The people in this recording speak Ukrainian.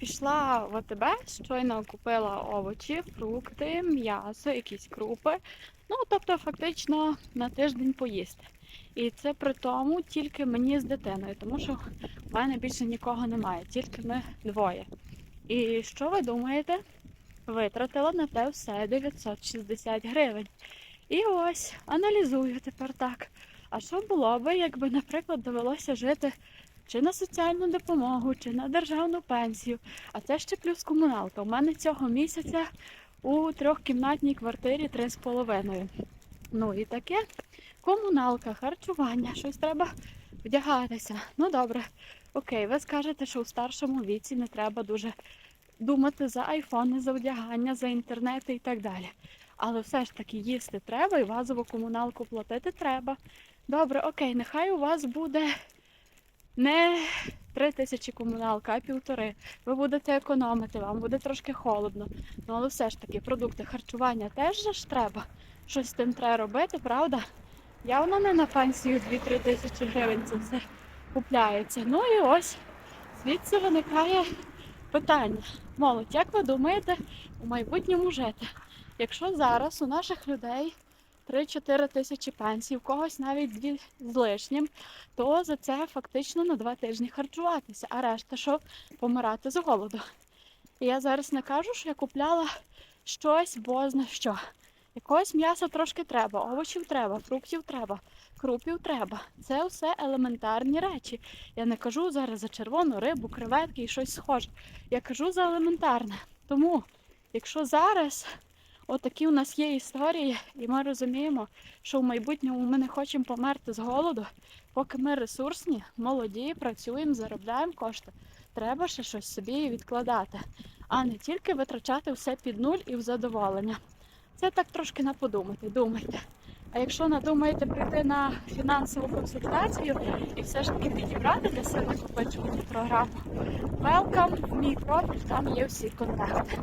пішла в АТБ, щойно купила овочі, фрукти, м'ясо, якісь крупи. Ну, тобто, фактично на тиждень поїсти. І це при тому тільки мені з дитиною, тому що в мене більше нікого немає, тільки ми двоє. І що ви думаєте? Витратила на те все 960 гривень. І ось аналізую тепер так. А що було би, якби, наприклад, довелося жити чи на соціальну допомогу, чи на державну пенсію, а це ще плюс комуналка. У мене цього місяця у трьохкімнатній квартирі 3,5. Ну і таке комуналка, харчування, щось треба вдягатися. Ну добре, окей, ви скажете, що у старшому віці не треба дуже думати за айфони, за вдягання, за інтернети і так далі. Але все ж таки їсти треба і базову комуналку платити треба. Добре, окей, нехай у вас буде не три тисячі комуналка, а півтори. Ви будете економити, вам буде трошки холодно. Ну але все ж таки продукти харчування теж ж треба. Щось з тим треба робити, правда? Явно не на пенсію 2-3 тисячі гривень це все купляється. Ну і ось звідси виникає питання. Молодь, як ви думаєте у майбутньому жити? Якщо зараз у наших людей 3-4 тисячі пенсій, у когось навіть дві з лишнім, то за це фактично на два тижні харчуватися, а решта що помирати з голоду. І я зараз не кажу, що я купляла щось бозна що. Якогось м'яса трошки треба, овочів треба, фруктів треба, крупів треба. Це все елементарні речі. Я не кажу зараз за червону рибу, креветки і щось схоже. Я кажу за елементарне. Тому, якщо зараз отакі у нас є історії, і ми розуміємо, що в майбутньому ми не хочемо померти з голоду, поки ми ресурсні, молоді, працюємо, заробляємо кошти, треба ще щось собі відкладати, а не тільки витрачати все під нуль і в задоволення. Це так трошки на подумати, думайте. А якщо надумаєте прийти на фінансову консультацію і все ж таки підібрати для себе накопичувальну програму, welcome в мій профіль, там є всі контакти.